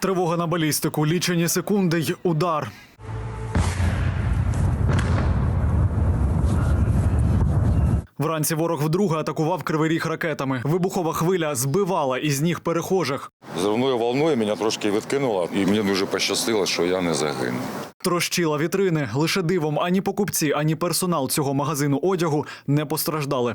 Тривога на балістику, лічені секунди й удар. Вранці ворог вдруге атакував кривий ріг ракетами. Вибухова хвиля збивала із ніг перехожих. Зривною волною мене трошки відкинуло, і мені дуже пощастило, що я не загинув. Трощила вітрини. Лише дивом ані покупці, ані персонал цього магазину одягу не постраждали.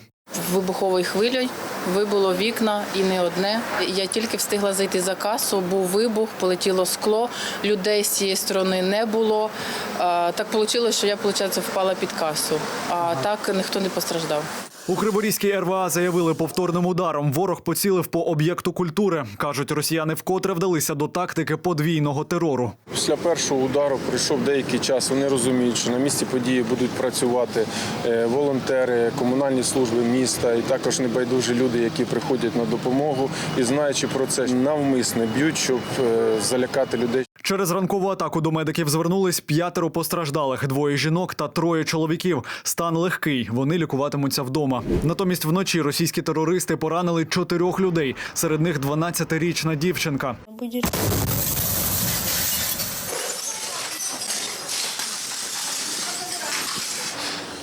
Вибуховою хвилею вибило вікна і не одне. Я тільки встигла зайти за касу, був вибух, полетіло скло, людей з цієї сторони не було. Так вийшло, що я, виходить, впала під касу, а так ніхто не постраждав. У Криворізькій РВА заявили повторним ударом. Ворог поцілив по об'єкту культури. кажуть, росіяни вкотре вдалися до тактики подвійного терору. Після першого удару пройшов деякий час. Вони розуміють, що на місці події будуть працювати е, волонтери, комунальні служби міста і також небайдужі люди, які приходять на допомогу. І знаючи про це, навмисне б'ють, щоб е, залякати людей. Через ранкову атаку до медиків звернулись п'ятеро постраждалих: двоє жінок та троє чоловіків. Стан легкий. Вони лікуватимуться вдома. Натомість вночі російські терористи поранили чотирьох людей. Серед них 12-річна дівчинка.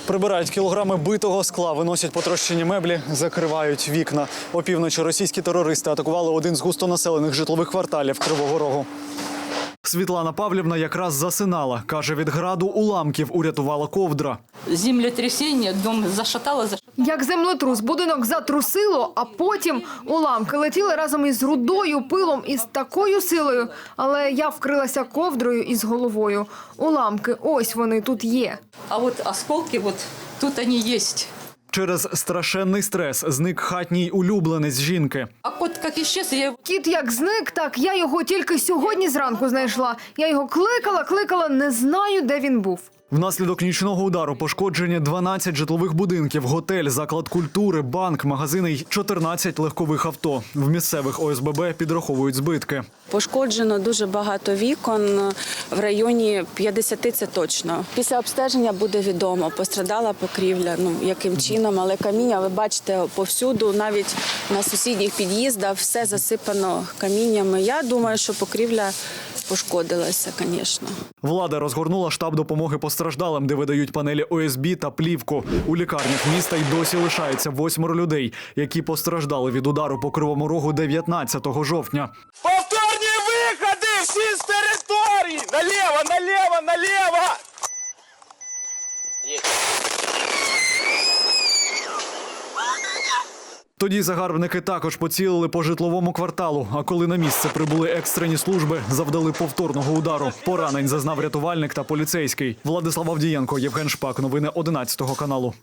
Прибирають кілограми битого скла, виносять потрощені меблі, закривають вікна. Опівночі російські терористи атакували один з густонаселених житлових кварталів Кривого Рогу. Світлана Павлівна якраз засинала. Каже, від граду уламків урятувала ковдра. землетрясение, дом зашатало, зашатало. Як землетрус, будинок затрусило, а потім уламки летіли разом із рудою, пилом і з такою силою. Але я вкрилася ковдрою із головою. Уламки, ось вони тут є. А вот осколки, вот тут они есть. Через страшенний стрес зник хатній улюбленець жінки. А кот як исчез, я Кіт як зник, так я його тільки сьогодні зранку знайшла. Я його кликала, кликала, не знаю, де він був. Внаслідок нічного удару пошкоджені 12 житлових будинків, готель, заклад культури, банк, магазини й 14 легкових авто. В місцевих ОСББ підраховують збитки. Пошкоджено дуже багато вікон в районі 50 це точно. Після обстеження буде відомо, пострадала покрівля, ну яким чином, але каміння, ви бачите, повсюду, навіть на сусідніх під'їздах, все засипано каміннями. Я думаю, що покрівля пошкодилася, звісно. Влада розгорнула штаб допомоги постраждалим, де видають панелі ОСБ та плівку. У лікарнях міста й досі лишається восьмеро людей, які постраждали від удару по кривому рогу 19 жовтня. Повторні виходи всі з території! Наліво, наліво, наліво! Тоді загарбники також поцілили по житловому кварталу. А коли на місце прибули екстрені служби, завдали повторного удару. Поранень зазнав рятувальник та поліцейський. Владислав Авдієнко, Євген Шпак. Новини 11 каналу.